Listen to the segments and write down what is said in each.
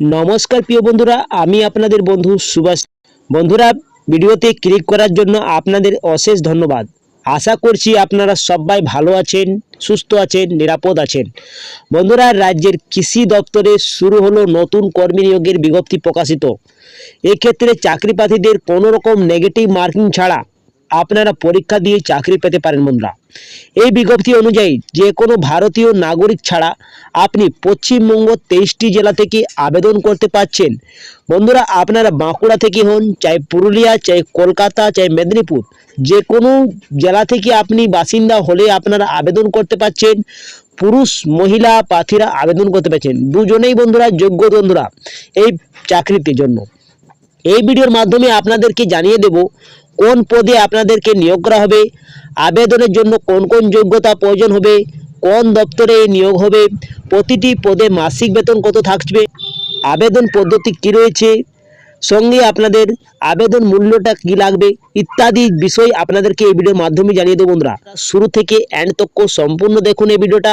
নমস্কার, প্রিয় বন্ধুরা। আমি আপনাদের বন্ধু সুভাষ। বন্ধুরা, ভিডিওতে ক্লিক করার জন্য আপনাদের অশেষ ধন্যবাদ। আশা করছি আপনারা সবাই ভালো আছেন, সুস্থ আছেন, নিরাপদ আছেন। বন্ধুরা, রাজ্যের কৃষি দপ্তরে শুরু হলো নতুন কর্মী নিয়োগের বিজ্ঞপ্তি প্রকাশিত। এক্ষেত্রে চাকরি প্রার্থীদের কোনো রকম নেগেটিভ মার্কিং ছাড়া আপনারা পরীক্ষা দিয়ে চাকরি পেতে পারেন বন্ধুরা। এই বিজ্ঞপ্তি অনুযায়ী যে কোনো ভারতীয় নাগরিক ছাড়া আপনি পশ্চিমবঙ্গ তেইশটি জেলা থেকে আবেদন করতে পারছেন। বন্ধুরা, আপনারা বাঁকুড়া থেকে হন, চাই পুরুলিয়া, চাই কলকাতা, চাই মেদিনীপুর, যে কোনো জেলা থেকে আপনি বাসিন্দা হলে আপনারা আবেদন করতে পারছেন। পুরুষ, মহিলা প্রার্থীরা আবেদন করতে পারছেন। দুজনেই বন্ধুরা যোগ্য বন্ধুরা এই চাকরিটির জন্য। এই ভিডিওর মাধ্যমে আপনাদেরকে জানিয়ে দেব কোন পদে আপনাদেরকে নিয়োগ করা হবে? আবেদনের জন্য কোন কোন যোগ্যতা প্রয়োজন হবে? কোন দপ্তরে নিয়োগ হবে? প্রতিটি পদে মাসিক বেতন কত থাকবে? আবেদন পদ্ধতি কী রয়েছে? সঙ্গে আপনাদের আবেদন মূল্যটা কী লাগবে ইত্যাদি বিষয় আপনাদেরকে এই ভিডিওর মাধ্যমে জানিয়ে দেবো বন্ধুরা। শুরু থেকে এন্ড তক্ক সম্পূর্ণ দেখুন এই ভিডিওটা।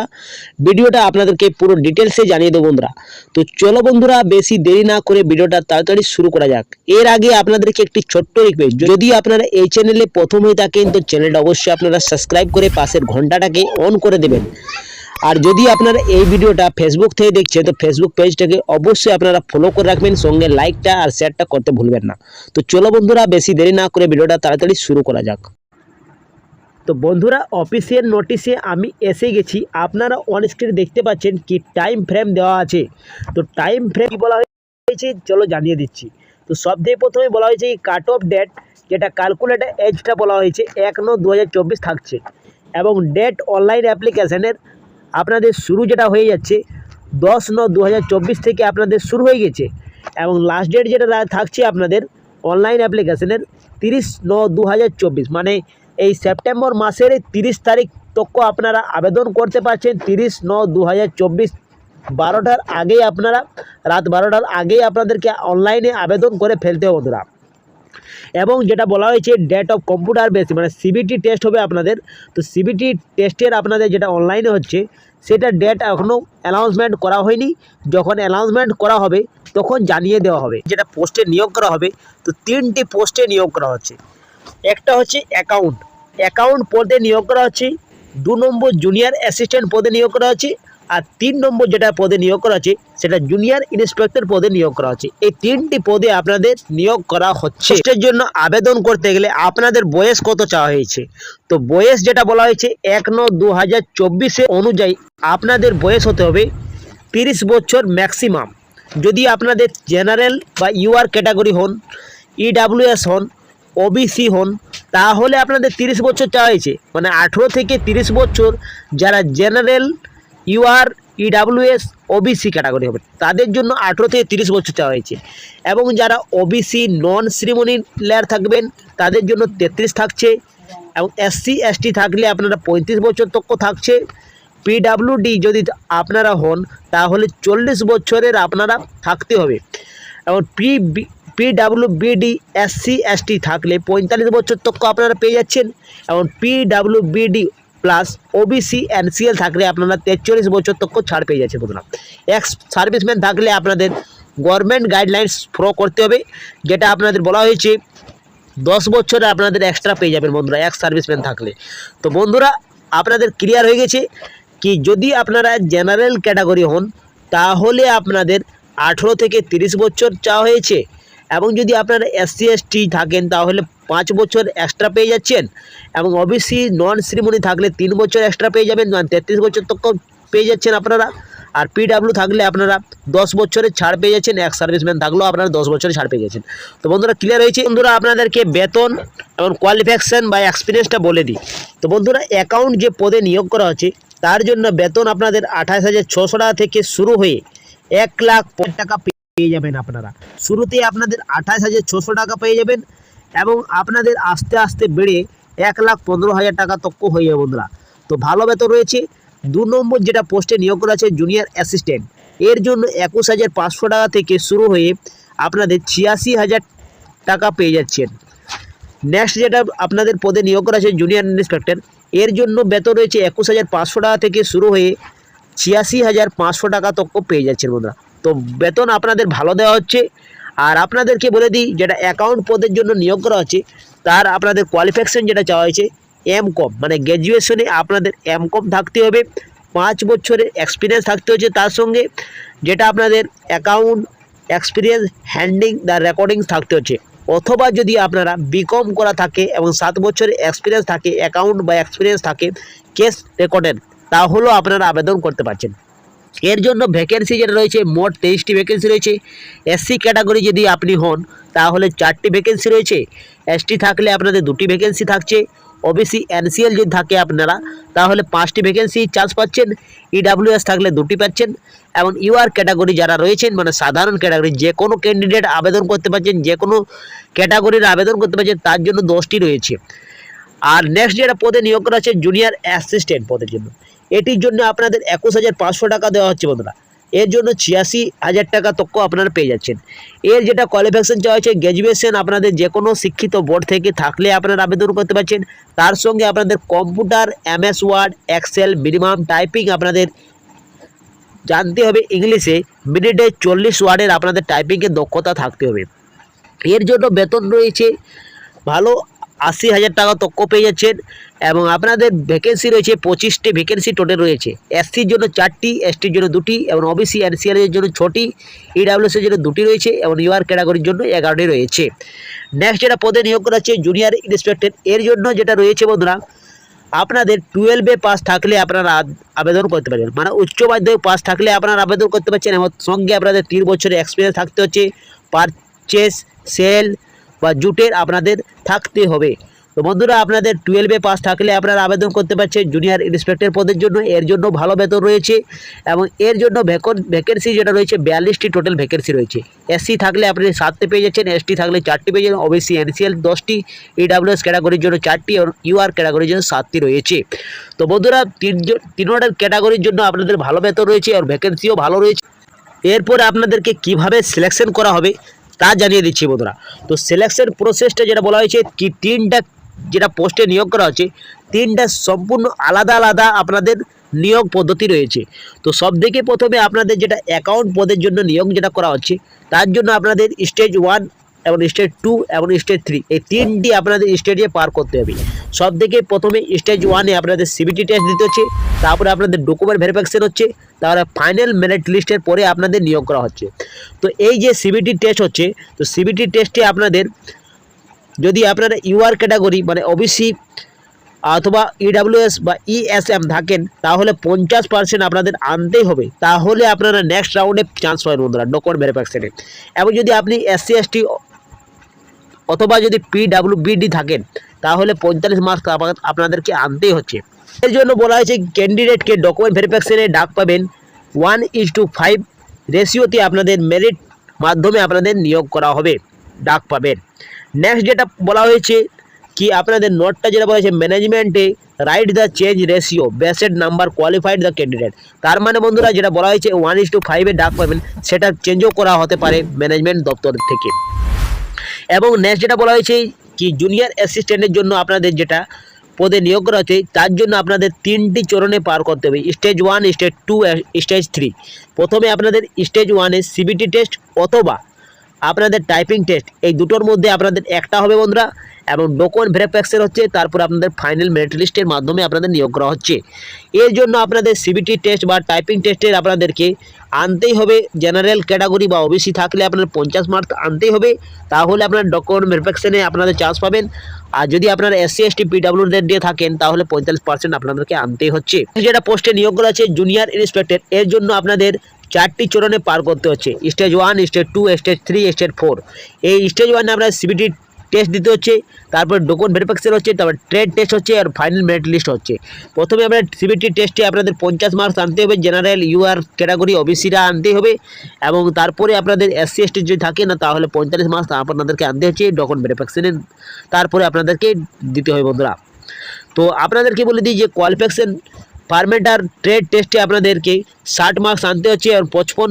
ভিডিওটা আপনাদেরকে পুরো ডিটেলসে জানিয়ে দেবো বন্ধুরা। তো চলো বন্ধুরা, বেশি দেরি না করে ভিডিওটা তাড়াতাড়ি শুরু করা যাক। এর আগে আপনাদেরকে একটি ছোট্ট রিকোয়েস্ট যদি আপনারা এই চ্যানেলে প্রথম হয়ে থাকেন, তো চ্যানেলটা অবশ্যই আপনারা সাবস্ক্রাইব করে পাশের ঘন্টাটাকে অন করে দেবেন। আর যদি আপনারা এই ভিডিওটা ফেসবুক থেকে দেখছেন, তো ফেসবুক পেজটাকে অবশ্যই আপনারা ফলো করে রাখবেন, সঙ্গে লাইকটা আর শেয়ারটা করতে ভুলবেন না। তো চলো বন্ধুরা, বেশি দেরি না করে ভিডিওটা তাড়াতাড়ি শুরু করা যাক। তো বন্ধুরা অফিসিয়াল নোটিশে আমি এসে গেছি। আপনারা অন স্ক্রিনে দেখতে পাচ্ছেন কি টাইম ফ্রেম দেওয়া আছে। তো টাইম ফ্রেম বলা হয়েছে, চলো জানিয়ে দিচ্ছি। তো সব থেকে প্রথমে বলা হয়েছে কাট অফ ডেট যেটা ক্যালকুলেটার এজটা বলা হয়েছে, এক ন দু হাজার চব্বিশ থাকছে। এবং ডেট অনলাইন অ্যাপ্লিকেশানের আপনাদের শুরু যেটা হয়ে যাচ্ছে, দশ ন দু হাজার চব্বিশ থেকে আপনাদের শুরু হয়ে গেছে এবং লাস্ট ডেট যেটা থাকছে আপনাদের অনলাইন অ্যাপ্লিকেশনের তিরিশ ন দু হাজার চব্বিশ মানে এই সেপ্টেম্বর মাসের তিরিশ তারিখ তক আপনারা আবেদন করতে পারছেন, তিরিশ ন দু বারোটার আগেই আপনারা, রাত বারোটার আগেই আপনাদেরকে অনলাইনে আবেদন করে ফেলতে হবে বন্ধুরা। এবং যেটা বলা হয়েছে ডেট অফ কম্পিউটার বেস মানে সিবিটি টেস্ট হবে আপনাদের। তো সিবিটি টেস্টের আপনাদের যেটা অনলাইনে হচ্ছে, সেটা ডেট এখনও অ্যানাউন্সমেন্ট করা হয়নি। যখন অ্যানাউন্সমেন্ট করা হবে, তখন জানিয়ে দেওয়া হবে। যেটা পোস্টে নিয়োগ করা হবে, তো তিনটি পোস্টে নিয়োগ করা হচ্ছে। একটা হচ্ছে অ্যাকাউন্ট অ্যাকাউন্ট পদে নিয়োগ করা হচ্ছে। দু নম্বর জুনিয়র অ্যাসিস্ট্যান্ট পদে নিয়োগ করা হচ্ছে। আর তিন নম্বর যেটা পদে নিয়োগ করা হচ্ছে, সেটা জুনিয়র ইন্সপেক্টর পদে নিয়োগ করা হচ্ছে। এই তিনটি পদে আপনাদের নিয়োগ করা হচ্ছে। এর জন্য আবেদন করতে গেলে আপনাদের বয়স কত চাওয়া হয়েছে? তো বয়স যেটা বলা হয়েছে, এক ন দু হাজার চব্বিশে অনুযায়ী আপনাদের বয়স হতে হবে তিরিশ বছর ম্যাক্সিমাম যদি আপনাদের জেনারেল বা ইউআর ক্যাটাগরি হন ইডাব্লিউএস হন ওবিসি হন, তাহলে আপনাদের তিরিশ বছর চাওয়া হয়েছে। মানে আঠেরো থেকে তিরিশ বছর যারা general UR EWS OBC category হবে। তাদের জন্য আঠেরো থেকে তিরিশ বছর চাওয়া হয়েছে। এবং যারা ওবিসি নন শ্রীমণি প্লেয়ার থাকবেন, তাদের জন্য তেত্রিশ থাকছে। এবং এসসি এসটি থাকলে আপনারা পঁয়ত্রিশ বছর তক্ক থাকছে। পিডাব্লিউডি যদি আপনারা হন, তাহলে চল্লিশ বছরের আপনারা থাকতে হবে। এবং P PW BD SC ST থাকলে পঁয়তাল্লিশ বছর তক্ক আপনারা পেয়ে যাচ্ছেন। এবং PW BD plus OBC NCL থাকলে আপনারা তেচল্লিশ বছর তক্ক ছাড় পেয়ে যাচ্ছেন বন্ধুরা। এক্স সার্ভিসম্যান থাকলে আপনাদের গভর্নমেন্ট গাইডলাইন্স ফলো করতে হবে, যেটা আপনাদের বলা হয়েছে দশ বছরে আপনাদের এক্সট্রা পেয়ে যাবেন বন্ধুরা এক সার্ভিসম্যান থাকলে। তো বন্ধুরা, আপনাদের ক্লিয়ার হয়ে গেছে কি যদি আপনারা জেনারেল ক্যাটাগরি হন, তাহলে আপনাদের আঠেরো থেকে তিরিশ বছর চাওয়া হয়েছে। এবং যদি আপনারা এসসি এসটি থাকেন, তাহলে পাঁচ বছর এক্সট্রা পেয়ে যাচ্ছেন এবং ওবিসি নন শ্রীমণি থাকলে তিন বছর এক্সট্রা পেয়ে যাবেন তেত্রিশ বছর তক পেয়ে যাচ্ছেন আপনারা। আর পিডাব্লিউ থাকলে আপনারা দশ বছরের ছাড় পেয়ে যাচ্ছেন, এক সার্ভিসম্যান থাকলেও আপনারা দশ বছরের ছাড় পেয়ে যাচ্ছেন। তো বন্ধুরা ক্লিয়ার হয়েছে? বন্ধুরা, আপনাদেরকে বেতন এবং কোয়ালিফিকেশান বা এক্সপিরিয়েন্সটা বলে দিই। তো বন্ধুরা অ্যাকাউন্ট যে পদে নিয়োগ করা হচ্ছে, তার জন্য বেতন আপনাদের আঠাশ হাজার ছশো টাকা থেকে শুরু হয়ে এক লাখ টাকা পেয়ে যাবেন আপনারা। শুরুতে আপনাদের আঠাশ হাজার ছশো টাকা পেয়ে যাবেন। এবং আপনাদের আস্তে আস্তে বেড়ে এক লাখ পনেরো হাজার টাকা তক্ক হয়ে যাবে বন্ধুরা। তো ভালো বেতন রয়েছে। দু নম্বর যেটা পোস্টে নিয়োগ করা আছে জুনিয়র অ্যাসিস্ট্যান্ট এর জন্য একুশ হাজার পাঁচশো টাকা থেকে শুরু হয়ে আপনাদের ছিয়াশি হাজার টাকা পেয়ে যাচ্ছেন। নেক্সট যেটা আপনাদের পদে নিয়োগ করা আছে জুনিয়র ইন্সপেক্টর এর জন্য বেতন রয়েছে একুশ হাজার পাঁচশো টাকা থেকে শুরু হয়ে ছিয়াশি হাজার পাঁচশো টাকা তক পেয়ে যাচ্ছেন বন্ধুরা। তো বেতন আপনাদের ভালো দেওয়া হচ্ছে। আর আপনাদেরকে বলে দিই, যেটা অ্যাকাউন্ট পদের জন্য নিয়োগ করা হচ্ছে, তার আপনাদের কোয়ালিফিকেশন যেটা চাওয়া হয়েছে এম কম মানে গ্র্যাজুয়েশনে আপনাদের এম কম থাকতে হবে। পাঁচ বছরের এক্সপিরিয়েন্স থাকতে হচ্ছে তার সঙ্গে, যেটা আপনাদের account experience handing the recording থাকতে হচ্ছে। অথবা যদি আপনারা বিকম করা থাকে এবং সাত বছরের এক্সপিরিয়েন্স থাকে অ্যাকাউন্ট বা এক্সপিরিয়েন্স থাকে কেস রেকর্ডের তাহলেও আপনারা আবেদন করতে পারছেন। এর জন্য ভ্যাকেন্সি যেটা রয়েছে, মোট তেইশটি ভ্যাকেন্সি রয়েছে। এসসি ক্যাটাগরি যদি আপনি হন, তাহলে চারটি ভ্যাকেন্সি রয়েছে। এসটি থাকলে আপনাদের দুটি ভ্যাকেন্সি থাকছে। ওবিসি এনসিএল যদি থাকে আপনারা, তাহলে পাঁচটি ভ্যাকেন্সি চান্স পাচ্ছেন। ইডাব্লিউএস থাকলে দুটি পাচ্ছেন। এবং ইউআর ক্যাটাগরি যারা রয়েছেন মানে সাধারণ ক্যাটাগরি যে কোনো ক্যান্ডিডেট আবেদন করতে পারছেন, যে কোনো ক্যাটাগরির আবেদন করতে পারছেন, তার জন্য দশটি রয়েছে। আর নেক্সট যেটা পদে নিয়োগ করা হচ্ছে জুনিয়র অ্যাসিস্ট্যান্ট পদের জন্য। এটির জন্য আপনাদের একুশ হাজার পাঁচশো টাকা দেওয়া হচ্ছে বন্ধুরা। এর জন্য ছিয়াশি হাজার টাকা তক্ক আপনারা পেয়ে যাচ্ছেন। এর যেটা কোয়ালিফিকেশান চাওয়া হচ্ছে গ্র্যাজুয়েশন আপনাদের যে কোনো শিক্ষিত বোর্ড থেকে থাকলে আপনারা আবেদন করতে পারছেন। তার সঙ্গে আপনাদের computer MS word excel minimum typing আপনাদের জানতে হবে ইংলিশে। মিনিটে চল্লিশ ওয়ার্ডের আপনাদের টাইপিংয়ের দক্ষতা থাকতে হবে। এর জন্য বেতন রয়েছে ভালো আশি হাজার টাকা তক্ক পেয়ে যাচ্ছেন এবং আপনাদের ভ্যাকেন্সি রয়েছে, পঁচিশটি ভ্যাকেন্সি টোটাল রয়েছে। এসসির জন্য চারটি এসটির জন্য দুটি এবং ওবিসি এর জন্য ছটি ইডাব্লিউএসের জন্য দুটি রয়েছে এবং ইউআর ক্যাটাগরির জন্য এগারোটি রয়েছে। নেক্সট যেটা পদে নিয়োগ করা হচ্ছে জুনিয়র ইন্সপেক্টর এর জন্য যেটা রয়েছে বন্ধুরা, আপনাদের টুয়েলভে পাস থাকলে আপনারা আবেদন করতে পারবেন। মানে উচ্চ মাধ্যমিক পাস থাকলে আপনারা আবেদন করতে পারছেন এবং সঙ্গে আপনাদের তিন বছরের এক্সপিরিয়েন্স থাকতে হচ্ছে পারচেস সেল বা জুটের আপনাদের থাকতে হবে। তো বন্ধুরা, আপনাদের টুয়েলভে পাস থাকলে আপনারা আবেদন করতে পারছেন জুনিয়র ইন্সপেক্টর পদের জন্য। এর জন্য ভালো বেতন রয়েছে এবং এর জন্য ভ্যাকেন্সি যেটা রয়েছে, বিয়াল্লিশটি টোটাল ভ্যাকেন্সি রয়েছে। এসসি থাকলে আপনি সাতটি পেয়ে যাচ্ছেন এসটি থাকলে চারটি পেয়ে যাচ্ছেন ওবিসি এনসিএল দশটি ইডাব্লিউএস ক্যাটাগরির জন্য চারটি এবং ইউআর ক্যাটাগরির জন্য সাতটি রয়েছে। তো বন্ধুরা, তিনজন তিনটার ক্যাটাগরির জন্য আপনাদের ভালো বেতন রয়েছে আর ভ্যাকেন্সিও ভালো রয়েছে। এরপরে আপনাদেরকে কীভাবে সিলেকশন করা হবে তা জানিয়ে দিচ্ছি বন্ধুরা। তো সিলেকশন প্রসেসটা যেটা বলা হয়েছে, কি তিনটা যেটা পোস্টে নিয়োগ করা হচ্ছে তিনটা সম্পূর্ণ আলাদা আলাদা আপনাদের নিয়োগ পদ্ধতি রয়েছে। তো সব থেকে প্রথমে আপনাদের যেটা অ্যাকাউন্ট পদের জন্য নিয়োগ যেটা করা হচ্ছে, তার জন্য আপনাদের স্টেজ ওয়ান এবং স্টেজ টু এবং স্টেজ থ্রি এই তিনটি আপনাদের স্টেজে পার করতে হবে। সব থেকে প্রথমে স্টেজ ওয়ানে আপনাদের সিবিটি টেস্ট দিতে হচ্ছে, তারপরে আপনাদের ডকুমেন্ট ভেরিফিকেশন হচ্ছে, তারপরে ফাইনাল মেরিট লিস্টের পরে আপনাদের নিয়োগ করা হচ্ছে। তো এই যে সিবিটি টেস্ট হচ্ছে, তো সিবিটি টেস্টে আপনাদের যদি আপনারা ইউআর ক্যাটাগরি মানে ওবিসি অথবা ইডাব্লিউএস বা ইএসএম থাকেন, তাহলে পঞ্চাশ পার্সেন্ট আপনাদের আনতেই হবে। তাহলে আপনারা নেক্সট রাউন্ডে চান্স পাবেন বন্ধুরা ডকুমেন্ট ভেরিফিকেশনে এবং যদি আপনি এসসি এসটি অথবা যদি পিডাব্লিউ বিডি থাকেন তাহলে পঁয়তাল্লিশ মার্কস আপা- আপনাদেরকে আনতেই হচ্ছে। এর জন্য বলা হয়েছে ক্যান্ডিডেটকে ডকুমেন্ট ভেরিফিকেশনে ডাক পাবেন। ওয়ান ইজ টু ফাইভ রেশিওতে আপনাদের মেরিট মাধ্যমে আপনাদের নিয়োগ করা হবে, ডাক পাবেন। নেক্সট যেটা বলা হয়েছে, কি আপনাদের নোটটা যেটা বলা হয়েছে ম্যানেজমেন্টে right the change ratio based number qualified the candidate তার মানে বন্ধুরা, যেটা বলা হয়েছে ওয়ান ইজ টু ফাইভে ডাক পাবেন, সেটা চেঞ্জও করা হতে পারে ম্যানেজমেন্ট দপ্তর থেকে। এবং নেক্সট যেটা বলা হয়েছে কি জুনিয়র অ্যাসিস্ট্যান্টের জন্য আপনাদের যেটা পদে নিয়োগ করা হচ্ছে, তার জন্য আপনাদের তিনটি চরণে পার করতে হবে। Stage one stage two stage three প্রথমে আপনাদের স্টেজ ওয়ানে সিবিটি টেস্ট অথবা আপনাদের টাইপিং টেস্ট এই দুটোর মধ্যে আপনাদের একটা হবে বন্ধুরা। এবং ডোকন ভেরিফিকেশন হচ্ছে, তারপর আপনাদের ফাইনাল মেরিট লিস্টের মাধ্যমে আপনাদের নিয়োগ করা হচ্ছে। এর জন্য আপনাদের সিবিটি টেস্ট বা টাইপিং টেস্টের আপনাদেরকে আনতেই হবে জেনারেল ক্যাটাগরি বা ওবিসি থাকলে আপনার পঞ্চাশ মার্ক আনতেই হবে, তাহলে আপনার ডকুমেন্ট ভেরিফিকেশনে আপনাদের চান্স পাবেন। আর যদি আপনারা এসসি এসটি পিডাব্লিউদের দিয়ে থাকেন, তাহলে পঁয়তাল্লিশ পার্সেন্ট আপনাদেরকে আনতেই হচ্ছে। যেটা পোস্টে নিয়োগ করা আছে জুনিয়র ইন্সপেক্টর এর জন্য আপনাদের চারটি চরণে পার করতে হচ্ছে। Stage one stage two stage three stage four এই স্টেজ ওয়ানে আপনার সিবিটি টেস্ট দিতে হচ্ছে, তারপর ডকুমেন্ট ভেরিফিকেশন হচ্ছে, তারপর ট্রেড টেস্ট হচ্ছে আর ফাইনাল মেরিট লিস্ট হচ্ছে। প্রথমে আপনার সিবিটি টেস্টে আপনাদের পঞ্চাশ মার্কস আনতে হবে জেনারেল ইউআর ক্যাটাগরি ওবিসিরা আনতে হবে এবং তারপরে আপনাদের এসসি এসটি যদি থাকে না, তাহলে পঁয়তাল্লিশ মার্কস আপনাদেরকে আনতে হচ্ছে ডকুমেন্ট ভেরিফিকেশনের তারপরে আপনাদেরকে দিতে হবে বন্ধুরা। তো আপনাদেরকে বলে দিই যে কোয়ালিফিকেশন পারমেন্ট আর ট্রেড টেস্টে আপনাদেরকে ষাট মার্কস আনতে হচ্ছে আর পঁচপন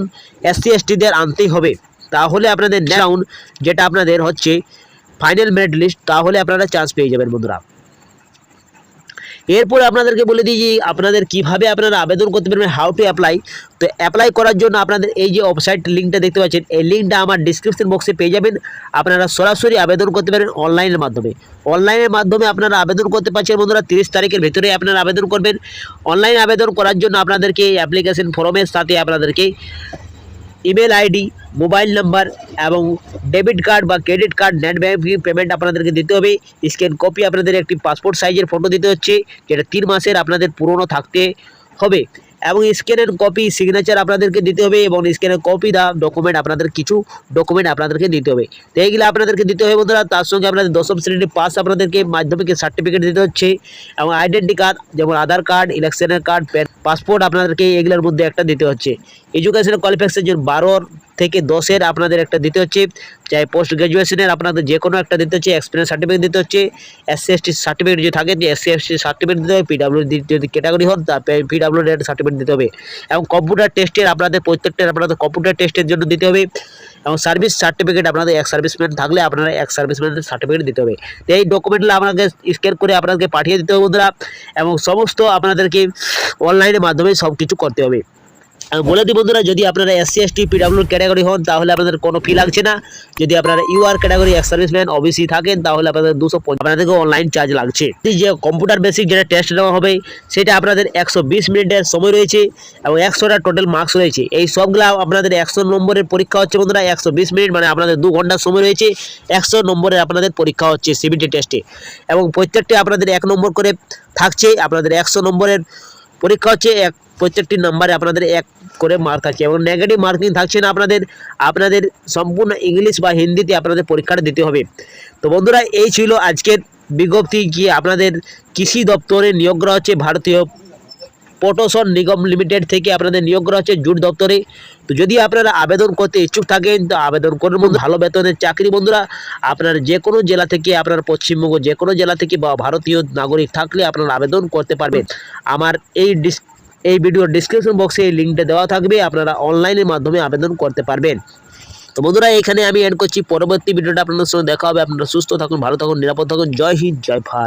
এসসি এসটিদের আনতেই হবে। তাহলে আপনাদের রাউন্ড যেটা আপনাদের হচ্ছে ফাইনাল মেরিট লিস্ট তাহলে আপনারা চান্স পেয়ে যাবেন বন্ধুরা। এরপর আপনাদেরকে বলে দিই যে আপনাদের কীভাবে আপনারা আবেদন করতে পারবেন হাউ টু অ্যাপ্লাই তো অ্যাপ্লাই করার জন্য আপনাদের এই যে ওয়েবসাইট লিঙ্কটা দেখতে পাচ্ছেন, এই লিঙ্কটা আমার ডিসক্রিপশন বক্সে পেয়ে যাবেন। আপনারা সরাসরি আবেদন করতে পারেন অনলাইনের মাধ্যমে। অনলাইনের মাধ্যমে আপনারা আবেদন করতে পারছেন বন্ধুরা, তিরিশ তারিখের ভেতরে আপনারা আবেদন করবেন। অনলাইন আবেদন করার জন্য আপনাদেরকে অ্যাপ্লিকেশন ফর্মের সাথে আপনাদেরকে ইমেল আইডি, মোবাইল নাম্বার এবং ডেবিট কার্ড বা credit card, net banking payment আপনাদেরকে দিতে হবে। স্ক্যান কপি আপনাদের একটি পাসপোর্ট সাইজের ফটো দিতে হচ্ছে, যেটা তিন মাসের আপনাদের পুরনো থাকতে হবে। এবং স্ক্যানের কপি সিগনেচার আপনাদেরকে দিতে হবে এবং স্ক্যানের কপি দা ডকুমেন্ট আপনাদের কিছু ডকুমেন্ট আপনাদেরকে দিতে হবে। তো এইগুলো আপনাদেরকে দিতে হবে বন্ধুরা। তার সঙ্গে আপনাদের দশম শ্রেণির পাস আপনাদেরকে মাধ্যমিকের সার্টিফিকেট দিতে হচ্ছে এবং আইডেন্টি কার্ড যেমন আধার কার্ড ইলেকশনের কার্ড পাসপোর্ট আপনাদেরকে এগুলোর মধ্যে একটা দিতে হচ্ছে। এডুকেশনের কোয়ালিফিকেশন বারোর থেকে দশের আপনাদের একটা দিতে হচ্ছে। চাই পোস্ট গ্র্যাজুয়েশনের আপনাদের যে কোনো একটা দিতে হচ্ছে এক্সপিরিয়েন্স সার্টিফিকেট দিতে হচ্ছে এসসি এসটি সার্টিফিকেট যদি থাকে যে এসসি এসটি সার্টিফিকেট দিতে হবে পিডাব্লিউ যদি ক্যাটাগরি হন, তা পিডাব্লিউ সার্টিফিকেট দিতে হবে। এবং কম্পিউটার টেস্টের আপনাদের প্রত্যেকটার আপনাদের কম্পিউটার টেস্টের জন্য দিতে হবে। এবং সার্ভিস সার্টিফিকেট আপনাদের এক সার্ভিসম্যান থাকলে আপনারা এক সার্ভিসম্যানের সার্টিফিকেট দিতে হবে। তো এই ডকুমেন্টগুলো আপনাকে স্ক্যান করে আপনাদেরকে পাঠিয়ে দিতে হবে বন্ধুরা। এবং সমস্ত আপনাদেরকে অনলাইনের মাধ্যমে সব কিছু করতে হবে। বলে দিই বন্ধুরা, যদি আপনারা এসসি এসটি পিডাব্লিউ ক্যাটাগরি হন, তাহলে আপনাদের কোনো ফি লাগছে না। যদি আপনারা UR category ex serviceman OBC থাকেন, তাহলে আপনাদের দুশো আপনাদেরকে অনলাইন চার্জ লাগছে। যে কম্পিউটার বেসিক যেটা টেস্ট নেওয়া হবে, সেটা আপনাদের একশো বিশ মিনিটের সময় রয়েছে এবং একশোটা টোটাল মার্কস রয়েছে। এই সবগুলা আপনাদের একশো নম্বরের পরীক্ষা হচ্ছে বন্ধুরা, একশো বিশ মিনিট মানে আপনাদের দু ঘণ্টার সময় রয়েছে, একশো নম্বরের আপনাদের পরীক্ষা হচ্ছে সিবিটি টেস্টে এবং প্রত্যেকটি আপনাদের এক নম্বর করে থাকছে, আপনাদের একশো নম্বরের পরীক্ষা হচ্ছে এক, প্রত্যেকটি নাম্বারে আপনাদের এক করে মার্ক থাকছে এবং নেগেটিভ মার্কিং থাকছে না আপনাদের আপনাদের সম্পূর্ণ ইংলিশ বা হিন্দিতে আপনাদের পরীক্ষাটা দিতে হবে। তো বন্ধুরা, এই ছিল আজকের বিজ্ঞপ্তি। কি আপনাদের কৃষি দপ্তরে নিয়োগ করা হচ্ছে ভারতীয় পটোসন নিগম লিমিটেড থেকে আপনাদের নিয়োগ করা হচ্ছে জুট দপ্তরে। তো যদি আপনারা আবেদন করতে ইচ্ছুক থাকেন, তো আবেদন করুন বন্ধু। ভালো বেতনের চাকরি বন্ধুরা, আপনার যে কোনো জেলা থেকে, আপনার পশ্চিমবঙ্গ যে কোনো জেলা থেকে বা ভারতীয় নাগরিক থাকলে আপনারা আবেদন করতে পারবেন। আমার এই ডিস এই ভিডিওর ডিসক্রিপশন বক্সে এই লিঙ্কটা দেওয়া থাকবে, আপনারা অনলাইনের মাধ্যমে আবেদন করতে পারবেন। তো বন্ধুরা, এখানে আমি এড করছি। পরবর্তী ভিডিওটা আপনাদের সঙ্গে দেখা হবে। আপনারা সুস্থ থাকুন, ভালো থাকুন, নিরাপদ থাকুন। জয় হিন্দ, জয় ভারত।